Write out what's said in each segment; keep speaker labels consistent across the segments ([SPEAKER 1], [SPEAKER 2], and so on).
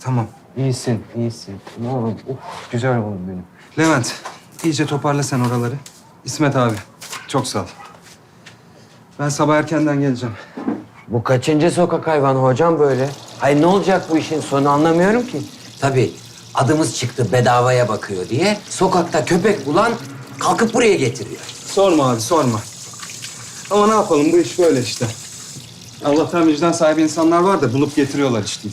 [SPEAKER 1] Tamam. İyisin, iyisin. Ne oğlum? Uf, güzel oğlum benim. Levent, iyice toparla sen oraları. İsmet abi, çok sağ ol. Ben sabah erkenden geleceğim.
[SPEAKER 2] Bu kaçıncı sokak hayvanı hocam böyle? Hayır ne olacak bu işin sonu anlamıyorum ki. Tabii adımız çıktı bedavaya bakıyor diye sokakta köpek bulan kalkıp buraya getiriyor.
[SPEAKER 1] Sorma abi, sorma. Ama ne yapalım, bu iş böyle işte. Allah'tan vicdan sahibi insanlar var da bulup getiriyorlar işte.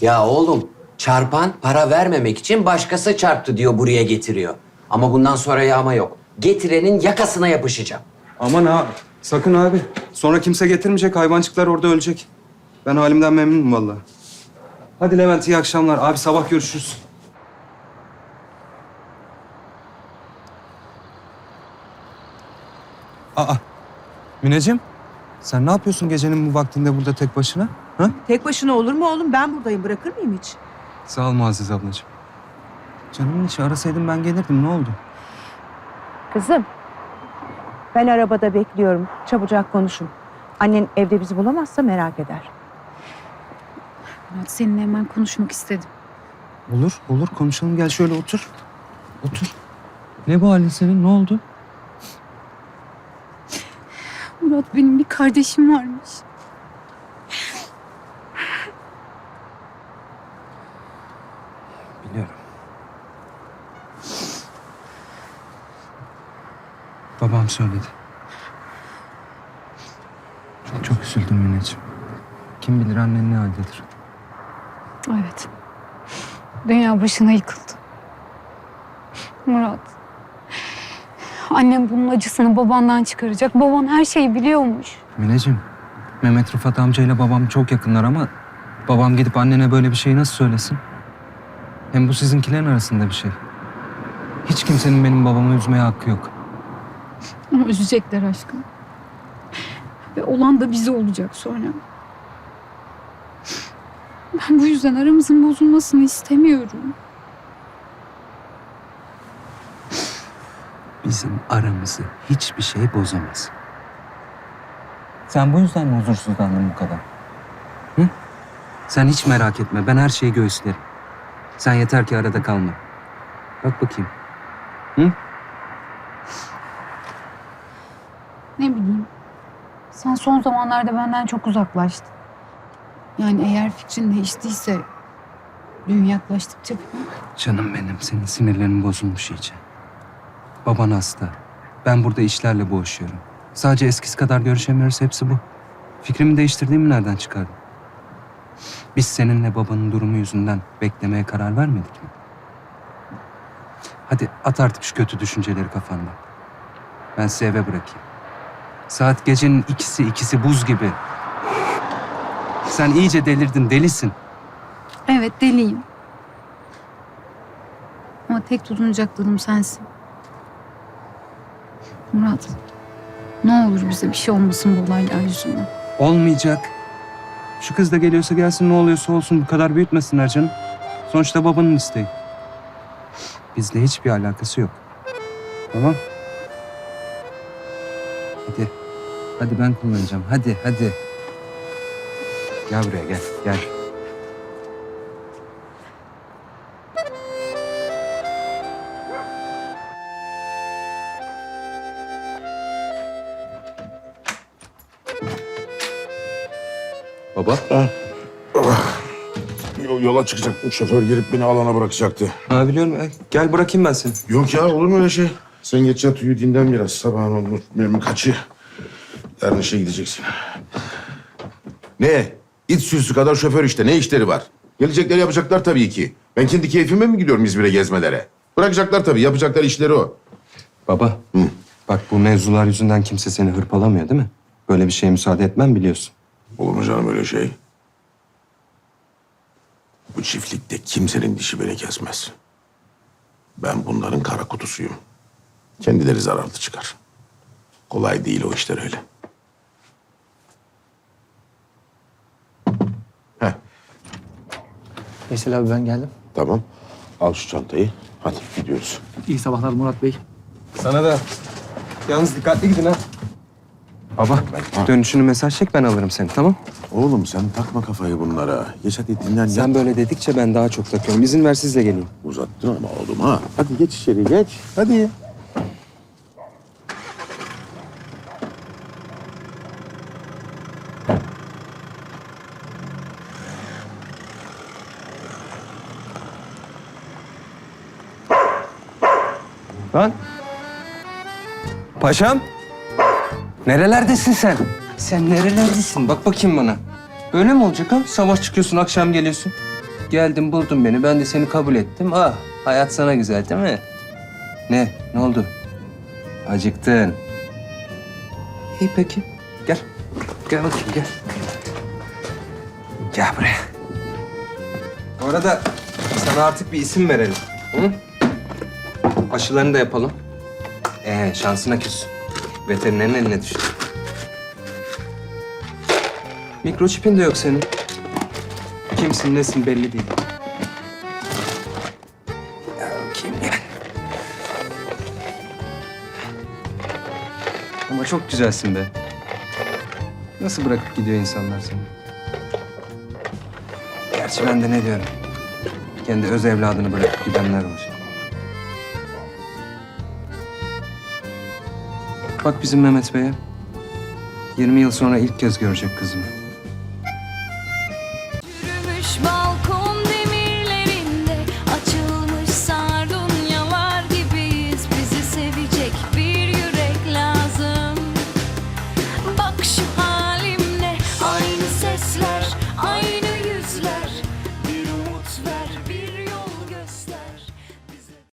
[SPEAKER 2] Ya oğlum çarpan para vermemek için başkası çarptı diyor buraya getiriyor. Ama bundan sonra yağma yok. Getirenin yakasına yapışacağım.
[SPEAKER 1] Aman abi, sakın abi. Sonra kimse getirmeyecek, hayvancıklar orada ölecek. Ben halimden memnunum vallahi. Hadi Levent, iyi akşamlar. Abi sabah görüşürüz. Mineciğim. Sen ne yapıyorsun gecenin bu vaktinde burada tek başına? Ha?
[SPEAKER 3] Tek başına olur mu oğlum? Ben buradayım. Bırakır mıyım hiç?
[SPEAKER 1] Sağ ol Muazzez ablacığım. Canımın içi arasaydım ben gelirdim. Ne oldu?
[SPEAKER 3] Kızım. Ben arabada bekliyorum. Çabucak konuşun. Annen evde bizi bulamazsa merak eder.
[SPEAKER 4] Murat seninle hemen konuşmak istedim.
[SPEAKER 1] Olur, olur. Konuşalım. Gel şöyle otur. Otur. Ne bu halin senin? Ne oldu?
[SPEAKER 4] Murat benim bir kardeşim varmış.
[SPEAKER 1] Biliyorum. Babam söyledi. Çok çok üzüldüm Mineciğim. Kim bilir annen ne haldedir.
[SPEAKER 4] Evet. Dünya başına yıkıldı. Murat. Annem bunun acısını babandan çıkaracak. Baban her şeyi biliyormuş.
[SPEAKER 1] Mineciğim, Mehmet Rıfat amcayla babam çok yakınlar ama... ...babam gidip annene böyle bir şeyi nasıl söylesin? Hem bu sizinkilerin arasında bir şey. Hiç kimsenin benim babamı üzmeye hakkı yok.
[SPEAKER 4] Ama üzecekler aşkım. Ve olan da bize olacak sonra. Ben bu yüzden aramızın bozulmasını istemiyorum.
[SPEAKER 1] Bizim aramızı hiçbir şey bozamaz. Sen bu yüzden mi huzursuzlandın bu kadar? Hı? Sen hiç merak etme. Ben her şeyi göğüslerim. Sen yeter ki arada kalma. Bak bakayım.
[SPEAKER 4] Ne bileyim. Sen son zamanlarda benden çok uzaklaştın. Yani eğer fikrin değiştiyse düğün yaklaştıkça
[SPEAKER 1] Canım benim. Senin sinirlerin bozulmuş iyice. Baban hasta. Ben burada işlerle boğuşuyorum. Sadece eskisi kadar görüşemiyoruz. Hepsi bu. Fikrimi değiştirdiğimi nereden çıkardın? Biz seninle babanın durumu yüzünden beklemeye karar vermedik mi? Hadi at artık şu kötü düşünceleri kafandan. Ben sizi eve bırakayım. Saat gecenin ikisi ikisi buz gibi. Sen iyice delirdin, delisin.
[SPEAKER 4] Evet deliyim. Ama tek tutunacak dalım sensin. Murat. Ne olur bize bir şey olmasın bu olaylar yüzünden.
[SPEAKER 1] Olmayacak. Şu kız da geliyorsa gelsin ne oluyorsa olsun bu kadar büyütmesinler canım. Sonuçta babanın isteği. Bizle hiçbir alakası yok. Tamam? Hadi. Hadi ben kullanacağım. Hadi hadi. Gel buraya gel gel. Baba.
[SPEAKER 5] Yol- Yola çıkacaktım. Şoför gelip beni alana bırakacaktı.
[SPEAKER 1] Ha biliyorum. E, Gel bırakayım ben seni.
[SPEAKER 5] Yok ya olur mu öyle şey? Sen geç yat uyu dinlen biraz. Sabahın olur. Benim kaçı. Yarın işe gideceksin. Ne? İt sürüsü kadar şoför işte. Ne işleri var? Gelecekler yapacaklar tabii ki. Ben kendi keyfime mi gidiyorum İzmir'e gezmelere? Bırakacaklar tabii. Yapacaklar işleri o.
[SPEAKER 1] Baba. Bak bu mevzular yüzünden kimse seni hırpalamıyor değil mi? Böyle bir şeye müsaade etmem biliyorsun.
[SPEAKER 5] Olur mu canım öyle şey? Bu çiftlikte kimsenin dişi beni kesmez. Ben bunların kara kutusuyum. Kendileri zararlı çıkar. Kolay değil o işler öyle. Heh,
[SPEAKER 6] Veysel abi ben geldim.
[SPEAKER 5] tamam. Al şu çantayı. Hadi gidiyoruz.
[SPEAKER 6] İyi sabahlar Murat Bey.
[SPEAKER 1] Sana da. Yalnız dikkatli gidin ha. Baba dönüşünü mesaj çek ben alırım seni tamam?
[SPEAKER 5] Oğlum sen takma kafayı bunlara. Geç hadi dinlen.
[SPEAKER 1] Sen
[SPEAKER 5] yat.
[SPEAKER 1] böyle dedikçe ben daha çok takıyorum. İzin ver sizle geleyim.
[SPEAKER 5] Uzattın ama oğlum ha. Hadi geç içeri geç. Hadi.
[SPEAKER 1] Lan. Paşam. Nerelerdesin sen? Sen nerelerdesin? Bak bakayım bana. Böyle mi olacak ha? Sabah çıkıyorsun, akşam geliyorsun. Geldin, buldun beni. Ben de seni kabul ettim. Ah, hayat sana güzel değil mi? Ne? Ne oldu? Acıktın. İyi peki. Gel. Gel bakayım, gel. Gel buraya. Bu arada sana artık bir isim verelim. Hı? Aşılarını da yapalım. Ee, şansına küs. Veterinerin eline düştü. Mikroçipin de yok senin. Kimsin, nesin belli değil. Ya bakayım gel. Ama çok güzelsin be. Nasıl bırakıp gidiyor insanlar seni? Gerçi ben de ne diyorum? Kendi öz evladını bırakıp gidenler var. Bak bizim Mehmet Bey'e. 20 yıl sonra ilk kez görecek kızımı.